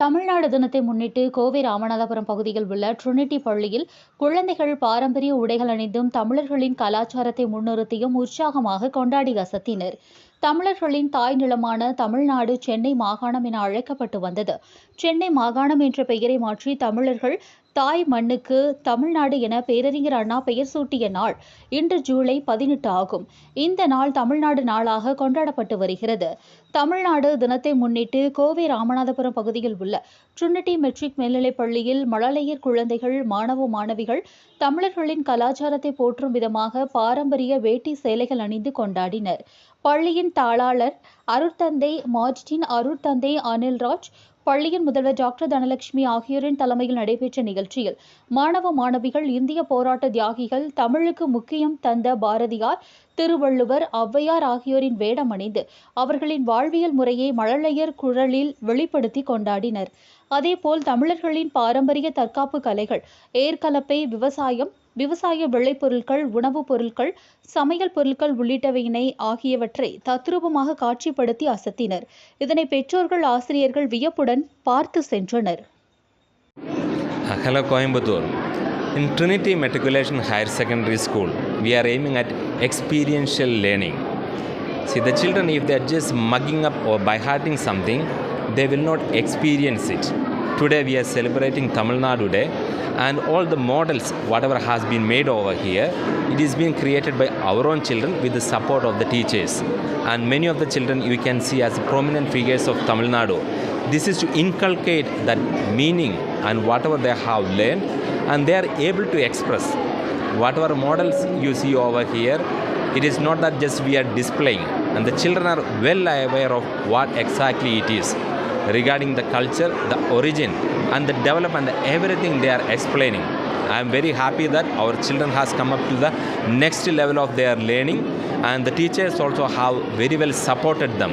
தமிழ்நாடு தினத்தை முன்னிட்டு கோவை ராமநாதபுரம் பகுதியில் உள்ள ட்ரினிட்டி பள்ளியில் குழந்தைகள் பாரம்பரிய உடைகள் அணிந்தும் தமிழர்களின் கலாச்சாரத்தை முன்னிறுத்தியும் உற்சாகமாக கொண்டாடி அசத்தினர். தமிழர்களின் தாய் நிலமான தமிழ்நாடு சென்னை மாகாணம் என அழைக்கப்பட்டு வந்தது. சென்னை மாகாணம் என்ற பெயரை மாற்றி தமிழர்கள் தாய் மண்ணுக்கு தமிழ்நாடு என பேரறிஞர் அண்ணா பெயர் சூட்டிய நாள் இன்று ஜூலை பதினெட்டு ஆகும். இந்த நாள் தமிழ்நாடு நாளாக கொண்டாடப்பட்டு வருகிறது. தமிழ்நாடு தினத்தை முன்னிட்டு கோவை ராமநாதபுரம் பகுதியில் உள்ள ட்ரினிட்டி மெட்ரிக் மேல்நிலைப் பள்ளியில் மழலையர் குழந்தைகள் மாணவ மாணவிகள் தமிழர்களின் கலாச்சாரத்தை போற்றும் விதமாக பாரம்பரிய வேட்டி சேலைகள் அணிந்து கொண்டாடினர். பள்ளியின் தாளாளர் அருட்தந்தை மார்டின் அருட்தந்தை அனில்ராஜ் பள்ளியின் முதல்வர் டாக்டர் தனலட்சுமி ஆகியோரின் தலைமையில் நடைபெற்ற நிகழ்ச்சியில் மாணவ மாணவிகள் இந்திய போராட்ட தியாகிகள் தமிழுக்கு முக்கியம் தந்த பாரதியார் திருவள்ளுவர் ஔவையார் ஆகியோரின் வேடம் அணிந்து அவர்களின் வாழ்வியல் முறையை மழலையர் குரலில் வெளிப்படுத்தி கொண்டாடினர். அதேபோல் தமிழர்களின் பாரம்பரிய தற்காப்பு கலைகள் ஏர்கலப்பை விவசாயம் விவசாய விளைபொருட்கள் உணவுப் பொருட்கள் சமையல் பொருட்கள் உள்ளிட்டவையினை ஆகியவற்றை தத்ரூபமாக காட்சிப்படுத்தி அசத்தினர் இதனை பெற்றோர்கள் ஆசிரியர்கள் வியப்புடன் பார்த்து சென்றனர் Uh, Hello Coimbatore. In Trinity Matriculation Higher Secondary School, we are aiming at experiential learning. See, the children, if they are just mugging up or by hearting something, they will not experience it. Today, we are celebrating Tamil Nadu Day, and all the models, whatever has been made over here, it is being created by our own children with the support of the teachers. And many of the children you can see as prominent figures of Tamil Nadu. This is to inculcate that meaning and whatever they have learned, and they are able to express whatever models you see over here. It is not that just we are displaying, and the children are well aware of what exactly it is regarding the culture, the origin, and the development, everything they are explaining. I am very happy that our children has come up to the next level of their learning, and the teachers also have very well supported them.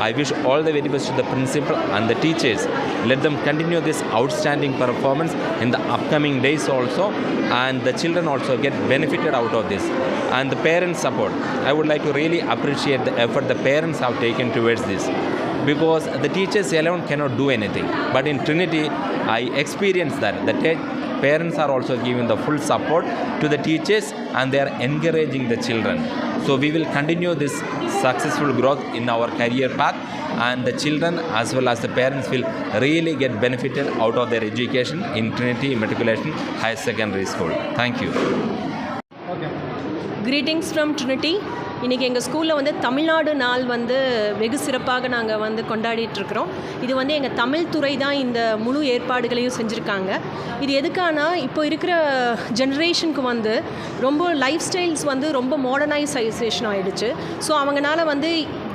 I wish all the very best to the principal and the teachers. Let them continue this outstanding performance in the upcoming days also, and the children also get benefited out of this. And the parents' support. I would like to really appreciate the effort the parents have taken towards this because the teachers alone cannot do anything. But in Trinity, I experienced that the parents are also giving the full support to the teachers and they are encouraging the children. So we will continue this successful growth in our career path and the children as well as the parents will really get benefited out of their education in Trinity Matriculation High Secondary School. Thank you. Greetings from Trinity இன்றைக்கி எங்கள் ஸ்கூலில் வந்து தமிழ்நாடு நாள் வந்து வெகு சிறப்பாக நாங்கள் வந்து கொண்டாடிட்டுருக்கிறோம் இது வந்து எங்கள் தமிழ் துறை தான் இந்த முழு ஏற்பாடுகளையும் செஞ்சுருக்காங்க. இது எதுக்கானா இப்போ இருக்கிற ஜென்ரேஷனுக்கு வந்து ரொம்ப லைஃப் ஸ்டைல்ஸ் வந்து ரொம்ப மாடர்னைசைசேஷன் ஆகிடுச்சு ஸோ அவங்கனால வந்து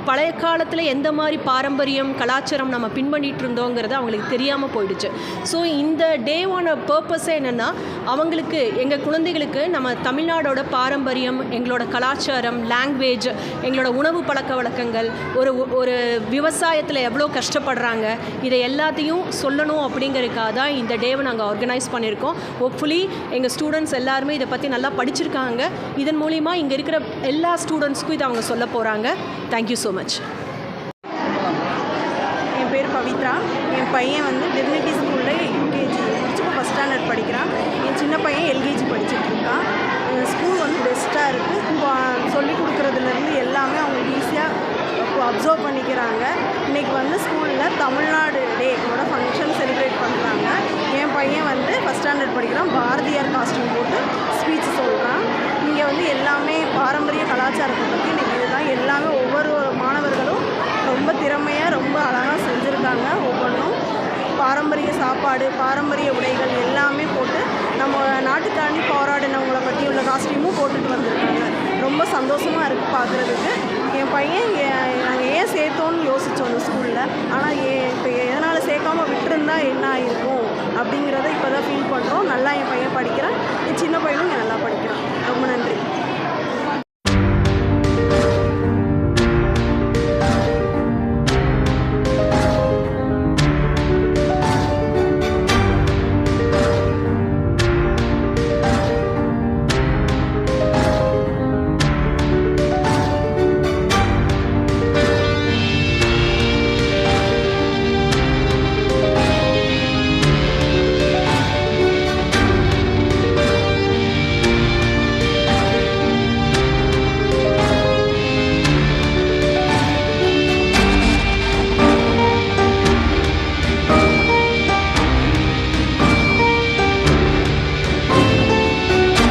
பழைய காலத்தில் எந்த மாதிரி பாரம்பரியம் கலாச்சாரம் நம்ம பின்பண்ணிட்டு இருந்தோங்கிறது அவங்களுக்கு தெரியாமல் போயிடுச்சு. ஸோ இந்த டேவான பர்பஸே என்னென்னா அவங்களுக்கு எங்கள் குழந்தைகளுக்கு நம்ம தமிழ்நாடோட பாரம்பரியம் எங்களோட கலாச்சாரம் லாங்குவேஜ் எங்களோட உணவு பழக்க வழக்கங்கள் ஒரு ஒரு விவசாயத்தில் எவ்வளோ கஷ்டப்படுறாங்க இதை எல்லாத்தையும் சொல்லணும் அப்படிங்கிறதுக்காக தான் இந்த டேவை நாங்கள் ஆர்கனைஸ் பண்ணியிருக்கோம். ஹோப்ஃபுல்லி எங்கள் ஸ்டூடெண்ட்ஸ் எல்லாருமே இதை பற்றி நல்லா படிச்சிருக்காங்க. இதன் மூலிமா இங்கே இருக்கிற எல்லா ஸ்டூடெண்ட்ஸ்க்கும் இதை அவங்க சொல்ல போகிறாங்க தேங்க்யூ ஸோ மச் என் பேர் பவித்ரா. என் பையன் வந்து டிவினிட்டி ஸ்கூலில் யூகேஜி முடிச்சு ஃபஸ்ட் ஸ்டாண்டர்ட் படிக்கிறான். என் சின்ன பையன் எல்கேஜி படிச்சுட்டு இருக்கான். ஸ்கூல் வந்து பெஸ்ட்டாக இருக்குது சொல்லி கொடுக்குறதுலேருந்து எல்லாமே அவங்க ஈஸியாக அப்சர்வ் பண்ணிக்கிறாங்க. இன்றைக்கி வந்து ஸ்கூலில் தமிழ்நாடு டேவோட ஃபங்க்ஷன் செலிப்ரேட் பண்ணுறாங்க என் பையன் வந்து ஃபஸ்ட் ஸ்டாண்டர்ட் படிக்கிறான் பாரதியார் காஸ்டியூம் போட்டு ஸ்பீச் சொல்கிறான் இங்கே வந்து எல்லாமே பாரம்பரிய கலாச்சாரத்தை பற்றி இன்றைக்கி இதுதான் எல்லாமே ஒவ்வொரு மாணவர்களும் ரொம்ப திறமையாக ரொம்ப அழகாக செஞ்சுருக்காங்க ஒவ்வொன்றும் பாரம்பரிய சாப்பாடு பாரம்பரிய உடைகள் எல்லாமே போட்டு நம்ம நாட்டுக்காண்டி போராடினவங்கள பற்றி உள்ள காஸ்டியூமும் போட்டுட்டு வந்திருக்காங்க. ரொம்ப சந்தோஷமாக இருக்குது பார்க்குறதுக்கு என் பையன் நாங்கள் ஏன் சேர்த்தோன்னு யோசித்தோம் இந்த ஸ்கூலில் ஆனால் ஏ இப்போ எதனால் சேர்க்காம